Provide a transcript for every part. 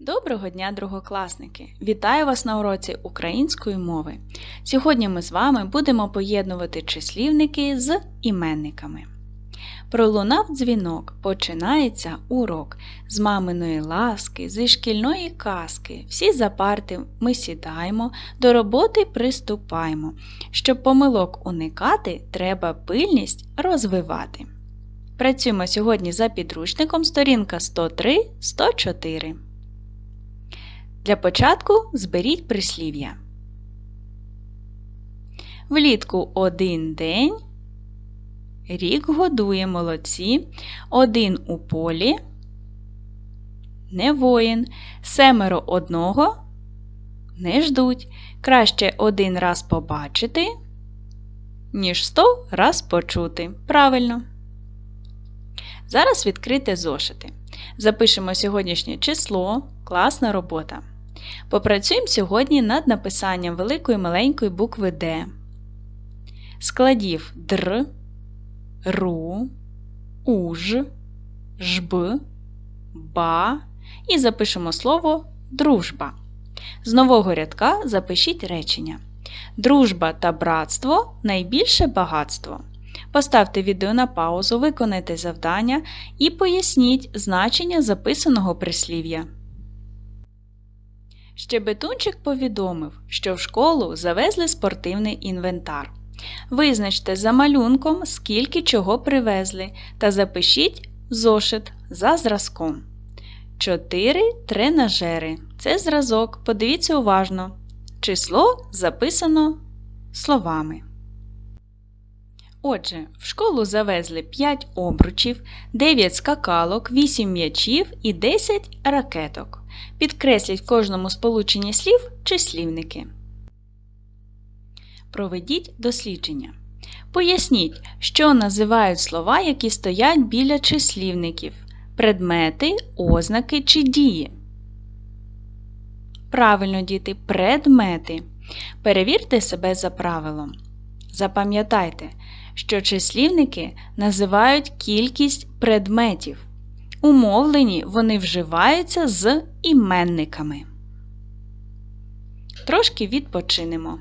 Доброго дня, другокласники! Вітаю вас на уроці української мови. Сьогодні ми з вами будемо поєднувати числівники з іменниками. Пролунав дзвінок, починається урок з маминої ласки, зі шкільної казки. Всі за парти ми сідаємо, до роботи приступаємо. Щоб помилок уникати, треба пильність розвивати. Працюємо сьогодні за підручником сторінка 103-104. Для початку зберіть прислів'я. Влітку один день. Рік годує молодці. Один у полі. Не воїн. Семеро одного. Не ждуть. Краще один раз побачити, ніж сто раз почути. Правильно. Зараз відкрите зошити. Запишемо сьогоднішнє число, класна робота. Попрацюємо сьогодні над написанням великої маленької букви Д. Складів др, ру, уж, жб, ба і запишемо слово дружба. З нового рядка запишіть речення. Дружба та братство найбільше багатство. Поставте відео на паузу, виконайте завдання і поясніть значення записаного прислів'я. Щебетунчик повідомив, що в школу завезли спортивний інвентар. Визначте за малюнком, скільки чого привезли, та запишіть зошит за зразком. Чотири тренажери. Це зразок. Подивіться уважно. Число записано словами. Отже, в школу завезли 5 обручів, 9 скакалок, 8 м'ячів і 10 ракеток. Підкресліть кожному сполученні слів числівники. Проведіть дослідження. Поясніть, що називають слова, які стоять біля числівників предмети, ознаки чи дії. Правильно, діти, предмети. Перевірте себе за правилом. Запам'ятайте, що числівники називають кількість предметів. У мовленні вони вживаються з іменниками. Трошки відпочинемо.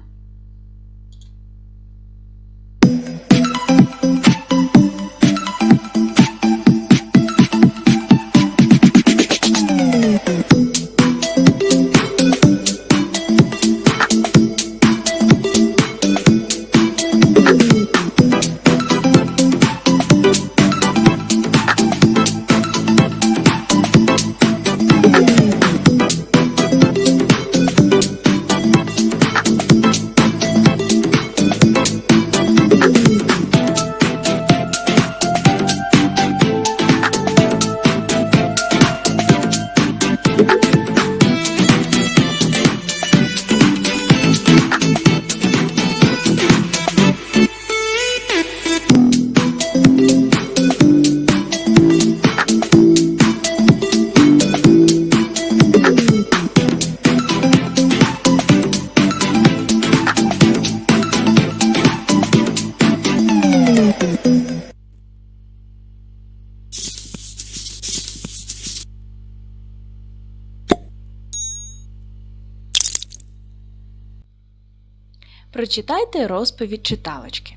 Прочитайте розповідь читалочки.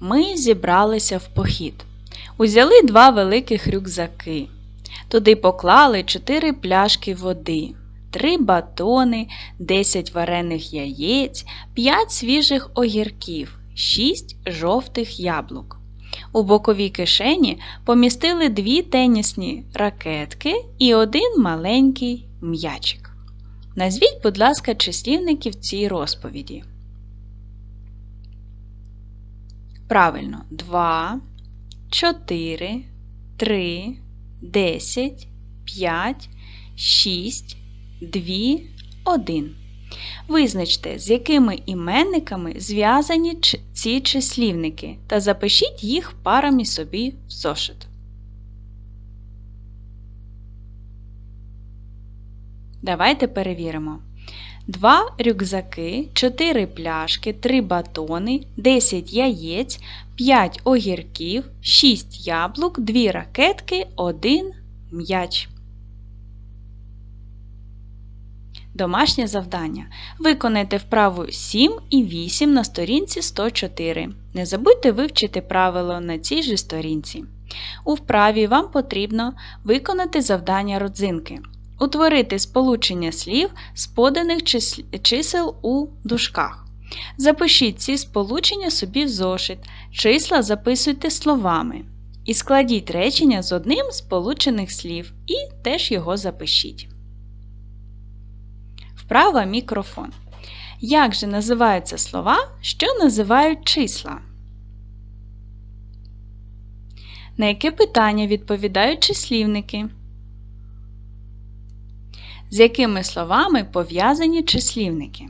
Ми зібралися в похід. Узяли два великих рюкзаки. Туди поклали чотири пляшки води, три батони, десять варених яєць, п'ять свіжих огірків, шість жовтих яблук. У боковій кишені помістили дві тенісні ракетки і один маленький м'ячик. Назвіть, будь ласка, числівників цій розповіді. Правильно, 2, 4, 3, 10, 5, 6, 2, 1. Визначте, з якими іменниками зв'язані ці числівники та запишіть їх парами собі в зошит. Давайте перевіримо. 2 рюкзаки, 4 пляшки, 3 батони, 10 яєць, 5 огірків, 6 яблук, 2 ракетки, 1 м'яч. Домашнє завдання. Виконайте вправу 7 і 8 на сторінці 104. Не забудьте вивчити правило на цій же сторінці. У вправі вам потрібно виконати завдання родзинки. Утворити сполучення слів з поданих чисел у дужках. Запишіть ці сполучення собі в зошит. Числа записуйте словами. І складіть речення з одним з сполучених слів і теж його запишіть. Вправа мікрофон. Як же називаються слова, що називають числа? На яке питання відповідають числівники? З якими словами пов'язані числівники?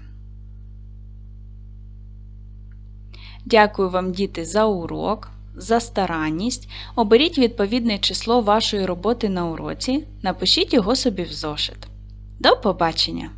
Дякую вам, діти, за урок, за старанність. Оберіть відповідне число вашої роботи на уроці, напишіть його собі в зошит. До побачення!